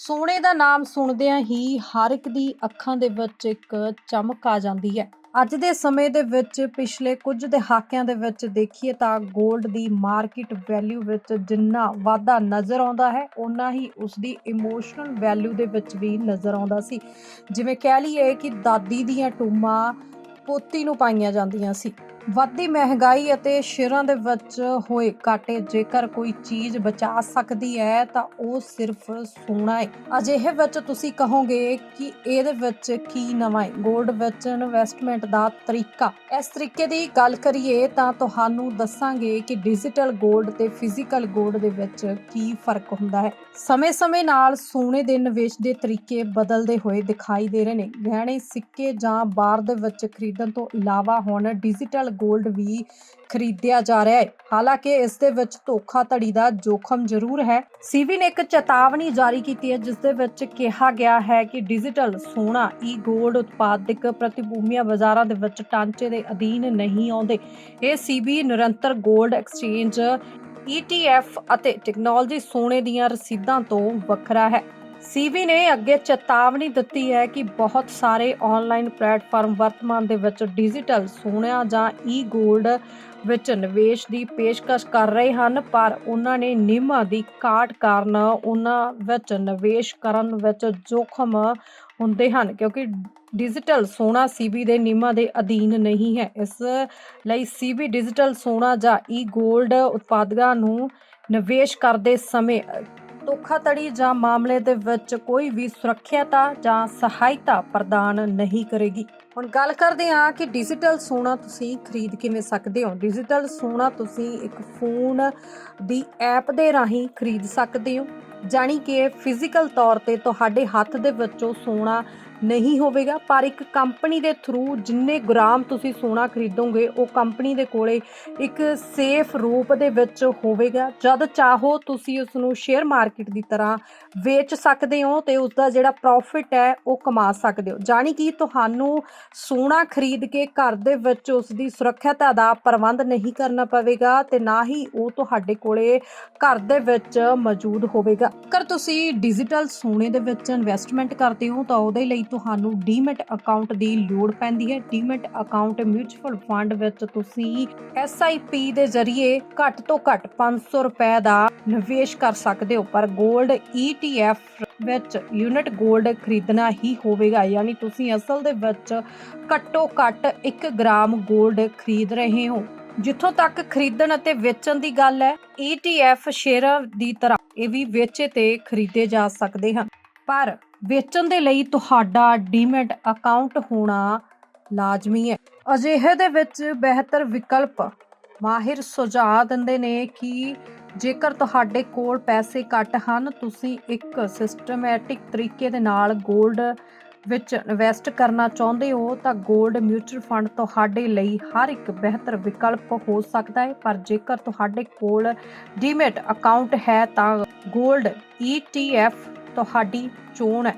ਸੋਨੇ ਦਾ ਨਾਮ ਸੁਣਦਿਆਂ ਹੀ ਹਰ ਇੱਕ ਦੀ ਅੱਖਾਂ ਦੇ ਵਿੱਚ ਇੱਕ ਚਮਕ ਆ ਜਾਂਦੀ ਹੈ। ਅੱਜ ਦੇ ਸਮੇਂ ਦੇ ਵਿੱਚ, ਪਿਛਲੇ ਕੁਝ ਦਹਾਕਿਆਂ ਦੇ ਵਿੱਚ ਦੇਖੀਏ ਤਾਂ 골ਡ ਦੀ ਮਾਰਕੀਟ ਵੈਲਿਊ ਵਿੱਚ ਜਿੰਨਾ ਵਾਧਾ ਨਜ਼ਰ ਆਉਂਦਾ ਹੈ, ਓਨਾ ਹੀ ਉਸ ਦੀ ਇਮੋਸ਼ਨਲ ਵੈਲਿਊ ਦੇ ਵਿੱਚ ਵੀ ਨਜ਼ਰ ਆਉਂਦਾ ਸੀ। ਜਿਵੇਂ ਕਹਿ ਲਈਏ ਕਿ ਦਾਦੀ ਦੀਆਂ ਟੂਮਾਂ ਪੋਤੀ ਨੂੰ ਪਾਈਆਂ ਜਾਂਦੀਆਂ ਸੀ। ਵੱਧਦੀ ਮਹਿੰਗਾਈ ਅਤੇ ਸ਼ੇਅਰਾਂ ਦੇ ਵਿੱਚ ਹੋਏ ਘਾਟੇ, ਜੇਕਰ ਕੋਈ ਚੀਜ਼ ਬਚਾ ਸਕਦੀ ਹੈ, ਤਾਂ ਉਹ ਸਿਰਫ ਸੋਨਾ ਹੈ। ਅਜਿਹੇ ਵਿੱਚ ਤੁਸੀਂ ਕਹੋਗੇ ਕਿ ਇਹਦੇ ਵਿੱਚ ਕੀ ਨਵਾਂ ਹੈ? 골ਡ ਵਿੱਚ ਇਨਵੈਸਟਮੈਂਟ ਦਾ ਤਰੀਕਾ। ਇਸ ਤਰੀਕੇ ਦੀ ਗੱਲ ਕਰੀਏ, ਤਾਂ ਤੁਹਾਨੂੰ ਦੱਸਾਂਗੇ ਕਿ ਡਿਜੀਟਲ 골ਡ ਤੇ ਫਿਜ਼ੀਕਲ 골ਡ ਦੇ ਵਿੱਚ ਕੀ ਫ਼ਰਕ ਹੁੰਦਾ ਹੈ। ਸਮੇਂ-ਸਮੇਂ ਨਾਲ ਸੋਨੇ ਦੇ ਨਿਵੇਸ਼ ਦੇ ਤਰੀਕੇ ਬਦਲਦੇ ਹੋਏ ਦਿਖਾਈ ਦੇ ਰਹੇ ਨੇ। ਗਹਿਣੇ, ਸਿੱਕੇ ਜਾਂ ਬਾਰ ਦੇ ਵਿੱਚ ਖਰੀਦਣ ਤੋਂ ਇਲਾਵਾ ਹੁਣ ਡਿਜੀਟਲ 골ਡ ਵੀ ਖਰੀਦਿਆ ਜਾ ਰਿਹਾ ਹੈ। ਹਾਲਾਂਕਿ ਇਸ ਦੇ ਵਿੱਚ ਧੋਖਾਧੜੀ ਦਾ ਜੋਖਮ ਜ਼ਰੂਰ ਹੈ। ਸੀਵੀ ਨੇ ਇੱਕ ਚੇਤਾਵਨੀ ਜਾਰੀ ਕੀਤੀ ਹੈ, ਜਿਸ ਦੇ ਵਿੱਚ ਕਿਹਾ ਗਿਆ ਹੈ ਕਿ ਡਿਜੀਟਲ ਸੋਨਾ ਈ ਗੋਲਡ ਉਤਪਾਦਕ ਪ੍ਰਤੀਭੂਮੀਆਂ ਬਾਜ਼ਾਰਾਂ ਦੇ ਵਿੱਚ ਟਾਂਚੇ ਦੇ ਅਧੀਨ ਨਹੀਂ ਆਉਂਦੇ। ਇਹ ਸੀਵੀ ਨਿਰੰਤਰ ਗੋਲਡ ਐਕਸਚੇਂਜ ETF ਅਤੇ ਟੈਕਨੋਲੋਜੀ ਸੋਨੇ ਦੀਆਂ ਰਸੀਦਾਂ ਤੋਂ ਵੱਖਰਾ ਹੈ। ਸੀਬੀ ਨੇ ਅੱਗੇ ਚੇਤਾਵਨੀ ਦਿੱਤੀ ਹੈ ਕਿ ਬਹੁਤ ਸਾਰੇ ਆਨਲਾਈਨ ਪਲੇਟਫਾਰਮ ਵਰਤਮਾਨ ਦੇ ਵਿੱਚ ਡਿਜੀਟਲ ਸੋਨਾ ਜਾਂ ਈ 골ਡ ਵਿੱਚ ਨਿਵੇਸ਼ ਦੀ ਪੇਸ਼ਕਸ਼ ਕਰ ਰਹੇ ਹਨ, ਪਰ ਉਹਨਾਂ ਨੇ ਨਿਯਮਾਂ ਦੀ ਘਾਟ ਕਾਰਨ ਉਹਨਾਂ ਵਿੱਚ ਨਿਵੇਸ਼ ਕਰਨ ਵਿੱਚ ਜੋਖਮ ਹੁੰਦੇ ਹਨ, ਕਿਉਂਕਿ ਡਿਜੀਟਲ ਸੋਨਾ ਸੀਬੀ ਦੇ ਨਿਯਮਾਂ ਦੇ ਅਧੀਨ ਨਹੀਂ ਹੈ। ਇਸ ਲਈ ਸੀਬੀ ਡਿਜੀਟਲ ਸੋਨਾ ਜਾਂ ਈ 골ਡ ਉਤਪਾਦਕਾਂ ਨੂੰ ਨਿਵੇਸ਼ ਕਰਦੇ ਸਮੇਂ ਧੋਖਾਧੜੀ ਜਾਂ ਮਾਮਲੇ ਦੇ ਵਿੱਚ ਕੋਈ ਵੀ ਸੁਰੱਖਿਅਤਾ ਜਾਂ ਸਹਾਇਤਾ ਪ੍ਰਦਾਨ ਨਹੀਂ ਕਰੇਗੀ। ਹੁਣ ਗੱਲ ਕਰਦੇ ਹਾਂ ਕਿ ਡਿਜੀਟਲ ਸੋਨਾ ਤੁਸੀਂ ਖਰੀਦ ਕਿਵੇਂ ਸਕਦੇ ਹੋ? ਡਿਜੀਟਲ ਸੋਨਾ ਤੁਸੀਂ ਇੱਕ ਫੋਨ ਦੀ ਐਪ ਦੇ ਰਾਹੀਂ ਖਰੀਦ ਸਕਦੇ ਹੋ। ਜਾਣੀ ਕਿ ਫਿਜ਼ੀਕਲ ਤੌਰ ਤੇ ਤੁਹਾਡੇ ਹੱਥ ਦੇ ਵਿੱਚੋਂ ਸੋਨਾ ਨਹੀਂ ਹੋਵੇਗਾ, ਪਰ ਇੱਕ ਕੰਪਨੀ ਦੇ ਥਰੂ ਜਿੰਨੇ ਗ੍ਰਾਮ ਤੁਸੀਂ ਸੋਨਾ ਖਰੀਦੋਗੇ, ਉਹ ਕੰਪਨੀ ਦੇ ਕੋਲੇ ਇੱਕ ਸੇਫ ਰੂਪ ਦੇ ਵਿੱਚ ਹੋਵੇਗਾ। ਜਦ ਚਾਹੋ ਤੁਸੀਂ ਉਸ ਨੂੰ ਸ਼ੇਅਰ ਮਾਰਕੀਟ ਦੀ ਤਰ੍ਹਾਂ ਵੇਚ ਸਕਦੇ ਹੋ ਤੇ ਉਸ ਦਾ ਜਿਹੜਾ ਪ੍ਰੋਫਿਟ ਹੈ, ਉਹ ਕਮਾ ਸਕਦੇ ਹੋ। ਜਾਣੀ ਕਿ ਤੁਹਾਨੂੰ ਸੋਨਾ ਖਰੀਦ ਕੇ ਘਰ ਦੇ ਵਿੱਚ ਉਸ ਦੀ ਸੁਰੱਖਿਅਤਾ ਦਾ ਪ੍ਰਬੰਧ ਨਹੀਂ ਕਰਨਾ ਪਵੇਗਾ ਤੇ ਨਾ ਹੀ ਉਹ ਤੁਹਾਡੇ ਕੋਲੇ ਘਰ ਦੇ ਵਿੱਚ ਮੌਜੂਦ ਹੋਵੇਗਾ। ਕਰ ਤੁਸੀਂ ਡਿਜੀਟਲ ਸੋਨੇ ਦੇ ਵਿੱਚ ਇਨਵੈਸਟਮੈਂਟ ਕਰਦੇ ਹੋ ਤਾਂ ਉਹਦੇ ਲਈ ਤੁਹਾਨੂੰ ਡੀਮੈਟ ਅਕਾਊਂਟ ਦੀ ਲੋੜ ਪੈਂਦੀ ਹੈ। ਡੀਮੈਟ ਅਕਾਊਂਟ ਮਿਊਚੁਅਲ ਫੰਡ ਵਿੱਚ ਤੁਸੀਂ SIP ਦੇ ਜ਼ਰੀਏ ਘੱਟ ਤੋਂ ਘੱਟ 500 ਰੁਪਏ ਦਾ ਨਿਵੇਸ਼ ਕਰ ਸਕਦੇ ਹੋ। ਪਰ 골ਡ ETF ਵਿੱਚ ਯੂਨਿਟ 골ਡ ਖਰੀਦਣਾ ਹੀ ਹੋਵੇਗਾ। ਯਾਨੀ ਤੁਸੀਂ ਅਸਲ ਦੇ ਵਿੱਚ ਘੱਟੋ ਘੱਟ 1 ਗ੍ਰਾਮ 골ਡ ਖਰੀਦ ਰਹੇ ਹੋ। ਜਿੱਥੋਂ ਤੱਕ ਖਰੀਦਣ ਅਤੇ ਵੇਚਣ ਦੀ ਗੱਲ ਹੈ ETF ਸ਼ੇਅਰਾਂ ਦੀ ਤਰ੍ਹਾਂ ਇਹ ਵੀ ਵੇਚੇ ਤੇ ਖਰੀਦੇ ਜਾ ਸਕਦੇ ਹਨ। ਪਰ ਵੇਚਣ ਦੇ ਲਈ ਤੁਹਾਡਾ ਡੀਮੈਟ ਅਕਾਊਂਟ ਹੋਣਾ ਲਾਜ਼ਮੀ ਹੈ। ਅਜਿਹੇ ਦੇ ਵਿੱਚ ਬਿਹਤਰ ਵਿਕਲਪ ਮਾਹਿਰ ਸੁਝਾਅ ਦਿੰਦੇ ਨੇ ਕਿ ਜੇਕਰ ਤੁਹਾਡੇ ਕੋਲ ਪੈਸੇ ਘੱਟ ਹਨ, ਤੁਸੀਂ ਇੱਕ ਸਿਸਟਮੈਟਿਕ ਤਰੀਕੇ ਦੇ ਨਾਲ ਗੋਲਡ ਵਿੱਚ ਇਨਵੈਸਟ ਕਰਨਾ ਚਾਹੁੰਦੇ ਹੋ, ਤਾਂ ਗੋਲਡ ਮਿਊਚੁਅਲ ਫੰਡ ਤੁਹਾਡੇ ਲਈ ਹਰ ਇੱਕ ਬਿਹਤਰ ਵਿਕਲਪ ਹੋ ਸਕਦਾ ਹੈ। ਪਰ ਜੇਕਰ ਤੁਹਾਡੇ ਕੋਲ ਡੀਮੈਟ ਅਕਾਊਂਟ ਹੈ, ਤਾਂ 골ਡ ETF ਤੁਹਾਡੀ ਚੋਣ